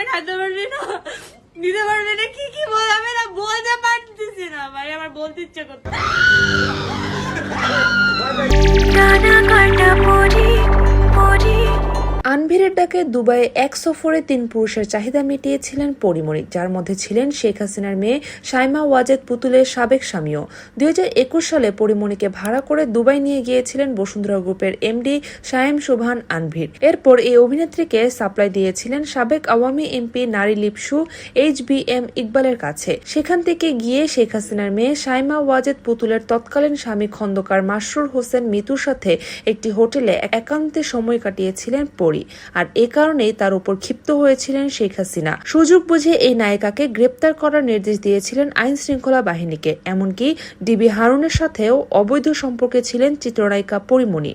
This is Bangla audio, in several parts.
এনে খাইতে পারবি না। নিতে পারবি না। কি কি বল? আমি না বলতে পারতেছি না। ভাই, আমার বলতে ইচ্ছে করতে আনভিরের ডাকে দুবাইয়ে এক সফরে তিন পুরুষের চাহিদা মিটিয়েছিলেন পরিমণি যার মধ্যে ছিলেন শেখ হাসিনার মেয়ে সাইমা ওয়াজেদ পুতুলের সাবেক স্বামীও। দুই হাজার একুশ সালে পরিমণিকে ভাড়া করে দুবাই নিয়ে গিয়েছিলেন বসুন্ধরা গ্রুপের এমডি সায়েম সুভান আনভির। এরপর এই অভিনেত্রীকে সাপ্লাই দিয়েছিলেন সাবেক আওয়ামী এমপি নারী লিপসু এইচ বি এম ইকবালের কাছে। সেখান থেকে গিয়ে শেখ হাসিনার মেয়ে সাইমা ওয়াজেদ পুতুলের তৎকালীন স্বামী খন্দকার মাসরুর হোসেন মিতুর সাথে একটি হোটেলে একান্তে সময় কাটিয়েছিলেন পরি। আর এ কারণেই তার উপর ক্ষিপ্ত হয়েছিলেন শেখ হাসিনা। সুযোগ বুঝে এই নায়িকাকে গ্রেপ্তার করার নির্দেশ দিয়েছিলেন আইন শৃঙ্খলা বাহিনীকে, এমনকি ডিবি হারুনের সাথেও অবৈধ সম্পর্কে ছিলেন চিত্রনায়িকা পরিমণি।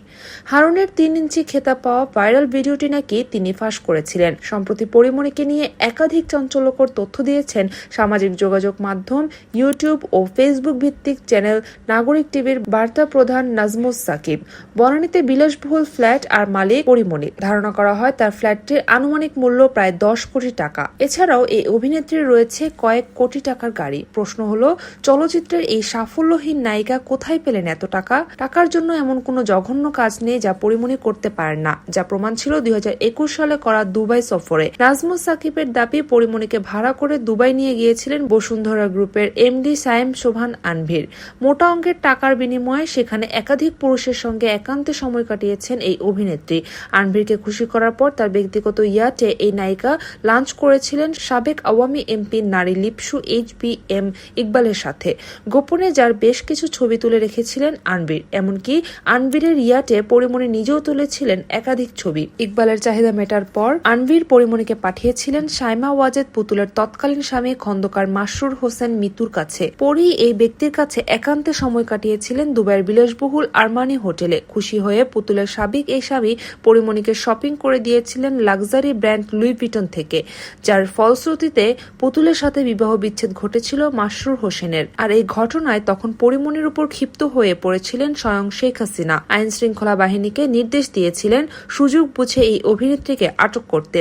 হারুনের তিন ইঞ্চি খেতাব পাওয়া ভাইরাল ভিডিওটি নাকি তিনি ফাঁস করেছিলেন। সম্প্রতি পরিমণিকে নিয়ে একাধিক চাঞ্চল্যকর তথ্য দিয়েছেন সামাজিক যোগাযোগ মাধ্যম, ইউটিউব ও ফেসবুক ভিত্তিক চ্যানেল নাগরিক টিভির বার্তা প্রধান নাজমুস সাকিব। বনানীতে বিলাসবহুল ফ্ল্যাট আর মালিক পরিমণি। ধারণা করা হয় তার ফ্ল্যাটটির আনুমানিক মূল্য প্রায় দশ কোটি টাকা। এছাড়াও এই অভিনেত্রীর রয়েছে কয়েক কোটি টাকার গাড়ি। প্রশ্ন হলো, চলচ্চিত্রের এই সাফল্যহীন নায়িকা কোথায় পেলেন এত টাকা? টাকার জন্য এমন কোনো জঘন্য কাজ নেই যা পরিমণি করতে পারেন না, যা প্রমাণ ছিল দুই হাজার একুশ সালে করা দুবাই সফরে। নাজমুস সাকিবের দাবি, পরিমণিকে ভাড়া করে দুবাই নিয়ে গিয়েছিলেন বসুন্ধরা গ্রুপের এমডি সায়েম শোভান আনভির। মোটা অঙ্কের টাকার বিনিময়ে সেখানে একাধিক পুরুষের সঙ্গে একান্তে সময় কাটিয়েছেন এই অভিনেত্রী। আনভিরকে খুশি করার পর তার ব্যক্তিগত ইয়াটে এই নায়িকা লাঞ্চ করেছিলেন সাবেক আওয়ামী এমপি নারী লিপসু এইচ বি এম ইকবালের সাথে। গোপনে যার বেশ কিছু ছবি তুলে রেখেছিলেন আনবির, এমনকি আনবিরের ইয়াটে পরিমণি নিজেও তুলেছিলেন একাধিক ছবি। ইকবালের চাহিদা মেটার পর আনবির পরিমণিকে পাঠিয়েছিলেন সাইমা ওয়াজেদ পুতুলের তৎকালীন স্বামী খন্দকার মাসরুর হোসেন মিতুর কাছে। পরই এই ব্যক্তির কাছে একান্তে সময় কাটিয়েছিলেন দুবাইয়ের বিলাসবহুল আরমানি হোটেলে। খুশি হয়ে পুতুলের সাবেক এই স্বামী পরিমণিকে শপিং করে দিয়েছিলেন লাক্সারি ব্র্যান্ড লুই ভিটন থেকে, যার ফলশ্রুতিতে পুতুলের সাথে বিবাহ বিচ্ছেদ ঘটেছিল মাসরুর হোসেনের। আর এই ঘটনায় তখন পরিমণির উপর ক্ষিপ্ত হয়ে পড়েছিলেন স্বয়ং শেখ হাসিনা। আইন শৃঙ্খলা বাহিনীকে নির্দেশ দিয়েছিলেন সুযোগ বুঝে এই অভিনেত্রীকে আটক করতে।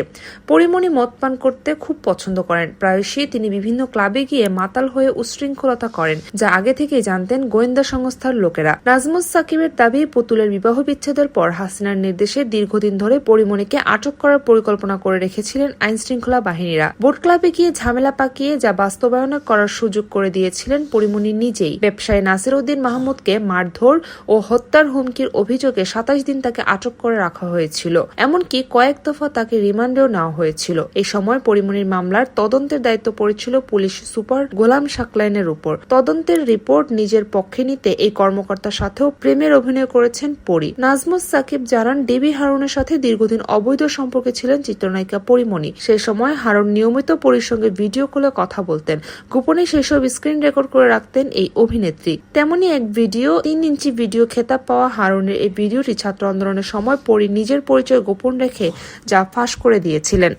পরিমণি মদ পান করতে খুব পছন্দ করেন। প্রায়শই তিনি বিভিন্ন ক্লাবে গিয়ে মাতাল হয়ে উশৃঙ্খলতা করেন, যা আগে থেকেই জানতেন গোয়েন্দা সংস্থার লোকেরা। নাজমুস সাকিবের দাবি, পুতুলের বিবাহ বিচ্ছেদের পর হাসিনার নির্দেশে দীর্ঘদিন ধরে পরিমণিকে আটক করার পরিকল্পনা করে রেখেছিলেন আইন শৃঙ্খলা বাহিনীরা। বোট ক্লাবে গিয়ে ঝামেলা পাকিয়ে যা বাস্তবায়ন করার সুযোগ করে দিয়েছিলেন পরিমণি নিজেই। ব্যবসায়ী নাসির উদ্দিন মাহমুদকে মারধর ও হত্যার হুমকির অভিযোগে সাতাশ দিন তাকে আটক করে রাখা হয়েছিল। এমনকি কয়েক দফা তাকে রিমান্ডেও নেওয়া হয়েছিল। এই সময় পরিমণির মামলার তদন্তের দায়িত্ব পড়েছিল পুলিশ সুপার গোলাম সাকলাইনের উপর। তদন্তের রিপোর্ট নিজের পক্ষে নিতে এই কর্মকর্তার সাথেও প্রেমের অভিনয় করেছেন পরি। নাজমুস সাকিব জানান দেবী হারুনের সাথে দীর্ঘদিন অবৈধ সম্পর্কে ছিলেন চিত্রনায়িকা পরিমণি। সে সময় হারুন নিয়মিত পরির সঙ্গে ভিডিও কলে কথা বলতেন। গোপনে সেসব স্ক্রিন রেকর্ড করে রাখতেন এই অভিনেত্রী। তেমনি এক ভিডিও, তিন ইঞ্চি ভিডিও খেতাব পাওয়া হারুনের এই ভিডিওটি ছাত্র আন্দোলনের সময় পরি নিজের পরিচয় গোপন রেখে যা ফাঁস করে দিয়েছিলেন।